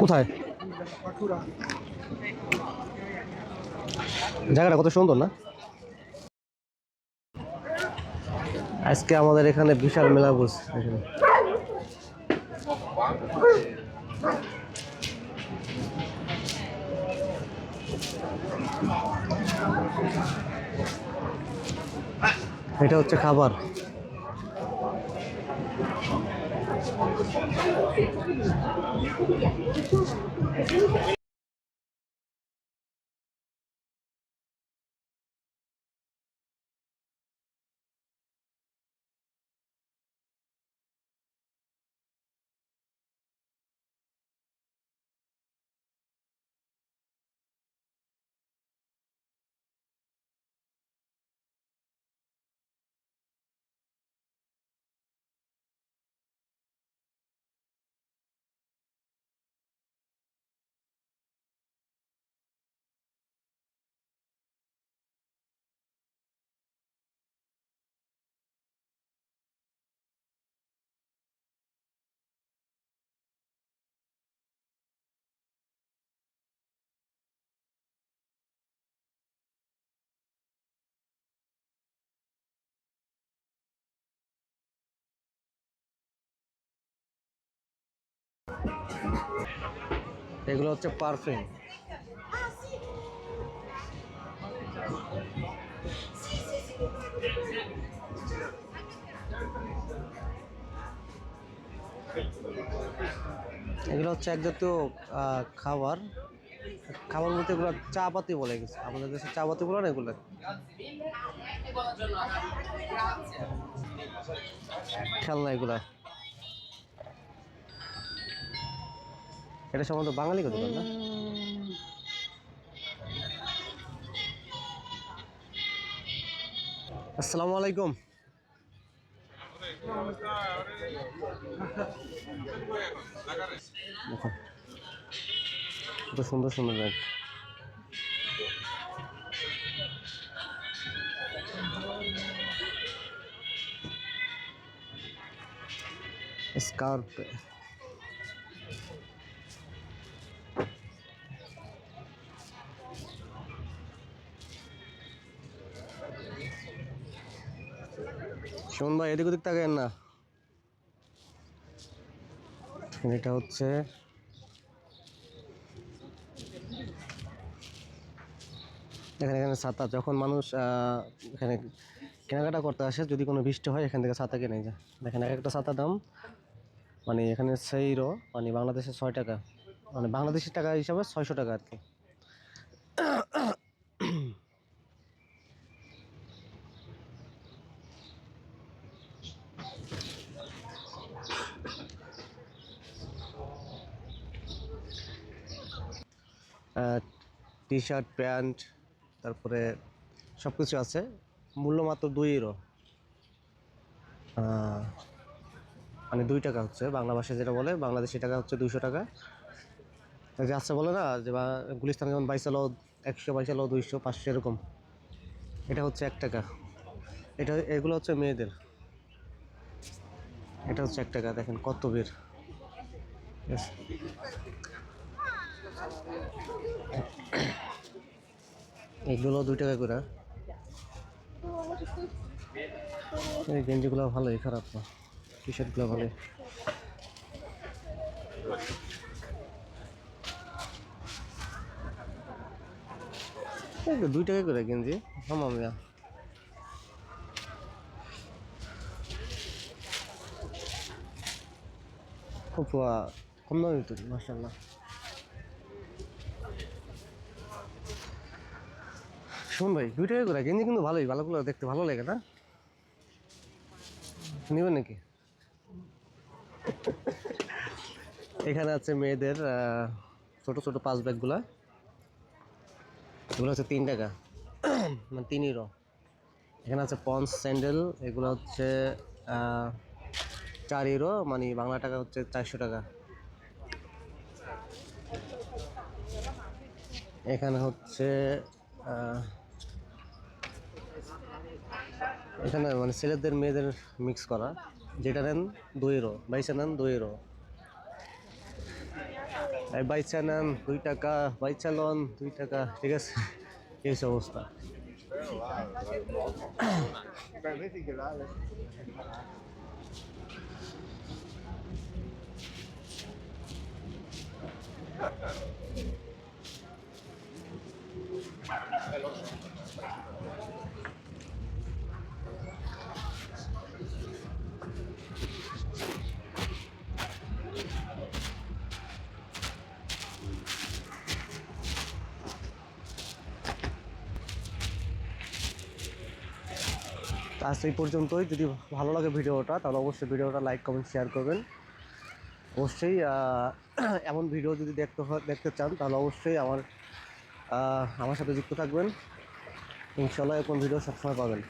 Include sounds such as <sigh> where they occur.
কোথায়? জায়গাটা কত সুন্দর না? আজকে আমাদের এখানে বিশাল মেলা বসছে এটা হচ্ছে খাবার। ¡Suscríbete al canal! এগুলো হচ্ছে পারফিউম। এগুলো হচ্ছে এক জাতীয় খাবার। খাবার বলতে এগুলো চা পাতি বলে গেছে। আমাদের দেশে চা পাতি বলে না এগুলো? খেলনা এগুলা। এটা সম্বন্ধে বাঙালি কথা না আসসালামু আলাইকুম। সুন্দর সুন্দর ব্যাগ স্কার্প শোন ভাই এদিক ওদিক তাকায়েন না। এটা হচ্ছে এখানে এখানে ছাতা, যখন মানুষ এখানে কেনাকাটা করতে আসে, যদি কোনো বৃষ্টি হয়, এখান থেকে ছাতা কিনে যায়। দেখেন এক একটা ছাতা দাম মানে এখানে সেইরো মানে বাংলাদেশে ছয় টাকা মানে বাংলাদেশি টাকা হিসাবে ছয়শো টাকা আর কি। টি শার্ট প্যান্ট, তারপরে সব কিছু আছে। মূল্য মাত্র দুই ইউরো মানে দুই টাকা হচ্ছে, বাংলা ভাষায় যেটা বলে, বাংলাদেশি টাকা হচ্ছে দুইশো টাকা। যে আছে বলে না, যে বা গুলিস্তানে যেমন বাইশালো একশো বাইশালো দুইশো, পাঁচশো, এরকম। এটা হচ্ছে এক টাকা। এটা, এগুলো হচ্ছে মেয়েদের। এটা হচ্ছে এক টাকা, দেখেন কত বের. এগুলো দুই টাকা করে। এই গেঞ্জিগুলো ভালোই, খারাপ না। টি শার্টগুলো ভালোই। দুই টাকা করে গেঞ্জি। হামা খুব কম দামি তো মাসাল্লাহ শোন ভাই দুই টাকা করে গেঞ্জি কিন্তু ভালোই ভালোগুলো দেখতে ভালো লাগে না? নেবেন নাকি? এখানে আছে মেয়েদের ছোট ছোট পাঁচ ব্যাগগুলা। এগুলো হচ্ছে তিন টাকা। মানে তিন ইউরো এখানে আছে পন্স, স্যান্ডেল, এগুলো হচ্ছে চার ইউরো মানে বাংলা টাকা হচ্ছে চারশো টাকা। এখানে হচ্ছে এখানে মানে ছেলেদের, মেয়েদের মিক্স করা। যেটা নেন দুই ইউরো বাইশে নেন দুই এই বাইচা নেন দুই টাকা বাইচা লন দুই টাকা, ঠিক আছে? এই অবস্থা। আজ এই পর্যন্তই। যদি ভালো লাগে ভিডিওটা, তাহলে অবশ্যই ভিডিওটা লাইক, কমেন্ট শেয়ার করবেন। অবশ্যই <clears throat> এমন ভিডিও যদি দেখতে দেখতে চান, তাহলে অবশ্যই আমার আমার সাথে যুক্ত থাকবেন। ইনশাল্লাহ এরকম ভিডিও সবসময় পাবেন।